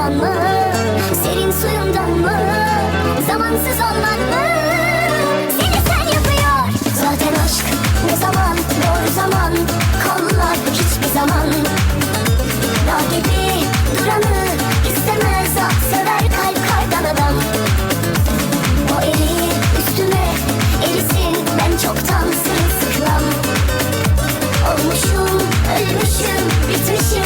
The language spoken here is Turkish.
sudan mı? Serin suyundan mı? Zamansız olman mı? Seni sen yapıyor. Zaten aşk ne zaman? Doğru zaman. Kollar hiçbir zaman. Dağ gibi duranı istemez Ah sever kalp kardan adam. O eli üstüme erisin Ben çoktan sırılsıklam Olmuşum ölmüşüm bitmişim.